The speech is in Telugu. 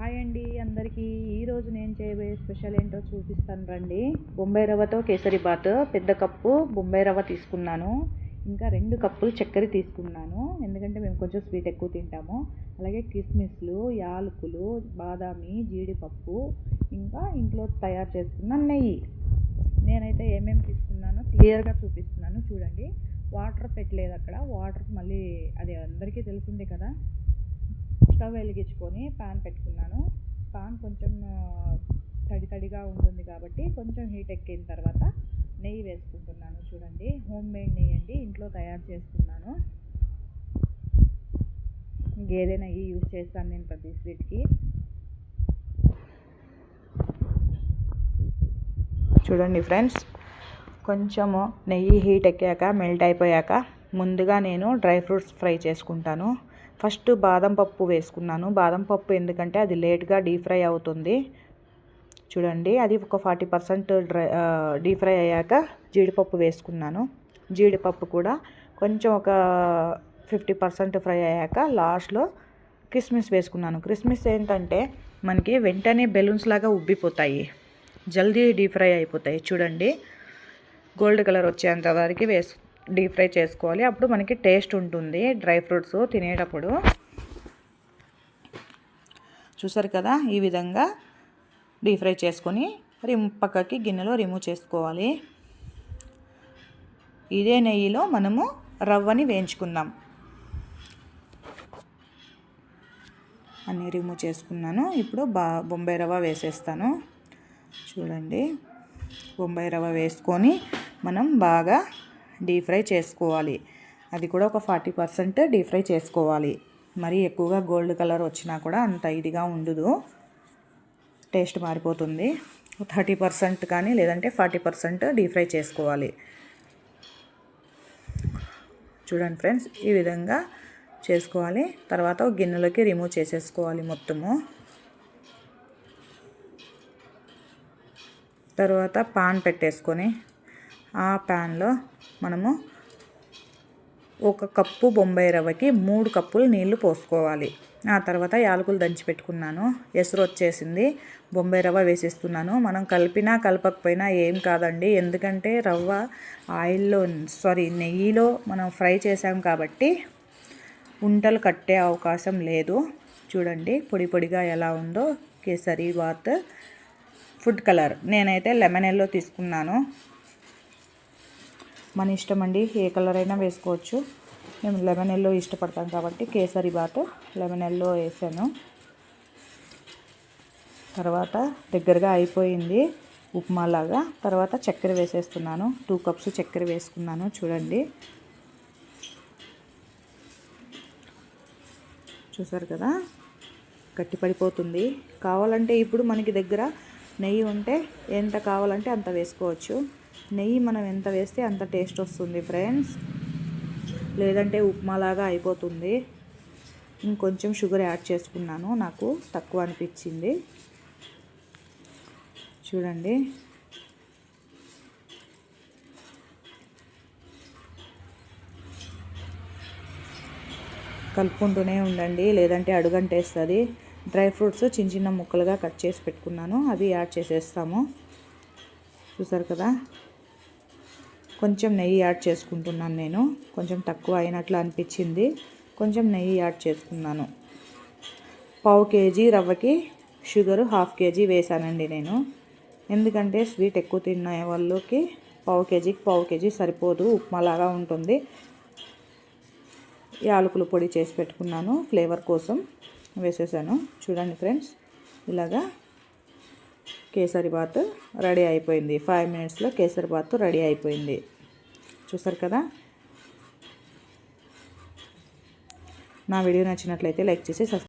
హాయ్ అండి. అందరికీ ఈరోజు నేను చేయబోయే స్పెషల్ ఏంటో చూపిస్తాను రండి. బొంబాయి రవ్వతో కేసరి బాత్ పెద్ద కప్పు బొంబాయి రవ్వ తీసుకున్నాను. ఇంకా రెండు కప్పులు చక్కెర తీసుకున్నాను. ఎందుకంటే మేము కొంచెం స్వీట్ ఎక్కువ తింటాము. అలాగే కిస్మిస్లు యాలకులు బాదామి జీడిపప్పు ఇంకా ఇంట్లో తయారు చేసుకున్న నెయ్యి. నేనైతే ఏమేమి తీసుకున్నానో క్లియర్గా చూపిస్తున్నాను. చూడండి. వాటర్ పెట్టలేదు అక్కడ. వాటర్ మళ్ళీ అది అందరికీ తెలిసిందే కదా. స్టవ్ వెలిగించుకొని పాన్ పెట్టుకున్నాను. పాన్ కొంచెం తడి తడిగా ఉంటుంది కాబట్టి కొంచెం హీట్ ఎక్కిన తర్వాత నెయ్యి వేసుకుంటున్నాను చూడండి. హోమ్ మేడ్ నెయ్యి అండి. ఇంట్లో తయారు చేసుకున్నాను గేదె నెయ్యి యూజ్ చేస్తాను నేను ప్రతి స్వీట్కి చూడండి ఫ్రెండ్స్ కొంచెము నెయ్యి హీట్ ఎక్కాక మెల్ట్ అయిపోయాక ముందుగా నేను డ్రై ఫ్రూట్స్ ఫ్రై చేసుకుంటాను. ఫస్ట్ బాదం పప్పు వేసుకున్నాను. బాదం పప్పు ఎందుకంటే అది లేట్గా డీప్ ఫ్రై అవుతుంది. చూడండి అది ఒక forty percent dry deep fry అయ్యాక జీడిపప్పు వేసుకున్నాను. జీడిపప్పు కూడా కొంచెం ఒక ఫిఫ్టీ పర్సెంట్ ఫ్రై అయ్యాక లాస్ట్లో కిస్మిస్ వేసుకున్నాను. క్రిస్మిస్ ఏంటంటే మనకి వెంటనే బెలూన్స్ లాగా ఉబ్బిపోతాయి. జల్దీ డీప్ ఫ్రై అయిపోతాయి. చూడండి గోల్డ్ కలర్ వచ్చేంత వరకు వేసు డీప్ ఫ్రై చేసుకోవాలి. అప్పుడు మనకి టేస్ట్ ఉంటుంది. డ్రై ఫ్రూట్స్ తినేటప్పుడు. చూసారు కదా? ఈ విధంగా డీప్ ఫ్రై చేసుకొని రిమ్ పక్కకి గిన్నెలో రిమూవ్ చేసుకోవాలి. ఇదే నెయ్యిలో మనము రవ్వని వేయించుకుందాం. అన్నీ రిమూవ్ చేసుకున్నాను. ఇప్పుడు బా బొంబాయి రవ్వ వేసేస్తాను. చూడండి. బొంబాయి రవ్వ వేసుకొని మనం బాగా డీప్ ఫ్రై చేసుకోవాలి. అది కూడా ఒక ఫార్టీ పర్సెంట్ డీప్ ఫ్రై చేసుకోవాలి. మరి ఎక్కువగా గోల్డ్ కలర్ వచ్చినా కూడా అంత ఇదిగా ఉండదు. టేస్ట్ మారిపోతుంది. థర్టీ పర్సెంట్ కానీ లేదంటే ఫార్టీ పర్సెంట్ డీప్ ఫ్రై చేసుకోవాలి. చూడండి ఫ్రెండ్స్ ఈ విధంగా చేసుకోవాలి. తర్వాత గిన్నెలోకి రిమూవ్ చేసేసుకోవాలి మొత్తము. తర్వాత పాన్ పెట్టేసుకొని ఆ ప్యాన్లో మనము ఒక కప్పు బొంబాయి రవ్వకి మూడు కప్పులు నీళ్ళు పోసుకోవాలి. ఆ తర్వాత యాలకులు దంచి పెట్టుకున్నాను. ఎసురు వచ్చేసింది. బొంబాయి రవ్వ వేసేస్తున్నాను. మనం కలిపినా కలపకపోయినా ఏం కాదండి. ఎందుకంటే రవ్వ ఆయిల్లో సారీ నెయ్యిలో మనం ఫ్రై చేసాం కాబట్టి ఉంటలు కట్టే అవకాశం లేదు. చూడండి పొడి పొడిగా ఎలా ఉందో. Kesari bath food colour. నేనైతే లెమన్ ఎల్లో తీసుకున్నాను. మన ఇష్టం అండి. ఏ కలర్ అయినా వేసుకోవచ్చు. మేము లెమన్ ఎల్లో ఇష్టపడతాం కాబట్టి కేసరి బాత్ లెమన్ ఎల్లో వేసాను. తర్వాత దగ్గరగా అయిపోయింది ఉప్మా లాగా తర్వాత చక్కెర వేసేస్తున్నాను. టూ కప్స్ చక్కెర వేసుకున్నాను. చూడండి. చూసారు కదా? గట్టిపడిపోతుంది కావాలంటే ఇప్పుడు మనకి దగ్గర నెయ్యి ఉంటే ఎంత కావాలంటే అంత వేసుకోవచ్చు. నెయ్యి మనం ఎంత వేస్తే అంత టేస్ట్ వస్తుంది ఫ్రెండ్స్. లేదంటే ఉప్మాలాగా అయిపోతుంది. ఇంకొంచెం షుగర్ యాడ్ చేసుకున్నాను నాకు తక్కువ అనిపించింది. చూడండి. కలుపుకుంటూనే ఉండండి లేదంటే అడుగంటేస్తుంది. డ్రై ఫ్రూట్స్ చిన్న చిన్న ముక్కలుగా కట్ చేసి పెట్టుకున్నాను అవి యాడ్ చేసేస్తాము. చూసారు కదా? కొంచెం నెయ్యి యాడ్ చేసుకుంటున్నాను నేను. కొంచెం తక్కువ అయినట్లు అనిపించింది. కొంచెం నెయ్యి యాడ్ చేసుకున్నాను. పావు కేజీ రవ్వకి షుగర్ హాఫ్ కేజీ వేసానండి నేను. ఎందుకంటే స్వీట్ ఎక్కువ తిన్న వాళ్ళకి పావు కేజీకి పావు కేజీ సరిపోదు. ఉప్మాలాగా ఉంటుంది. యాలకులు పొడి చేసి పెట్టుకున్నాను. ఫ్లేవర్ కోసం వేసేసాను. చూడండి ఫ్రెండ్స్. ఇలాగా కేసరి బాత్ రెడీ అయిపోయింది. ఫైవ్ మినిట్స్లో కేసరి బాత్ రెడీ అయిపోయింది. చూసారు కదా? నా వీడియో నచ్చినట్లయితే లైక్ చేసి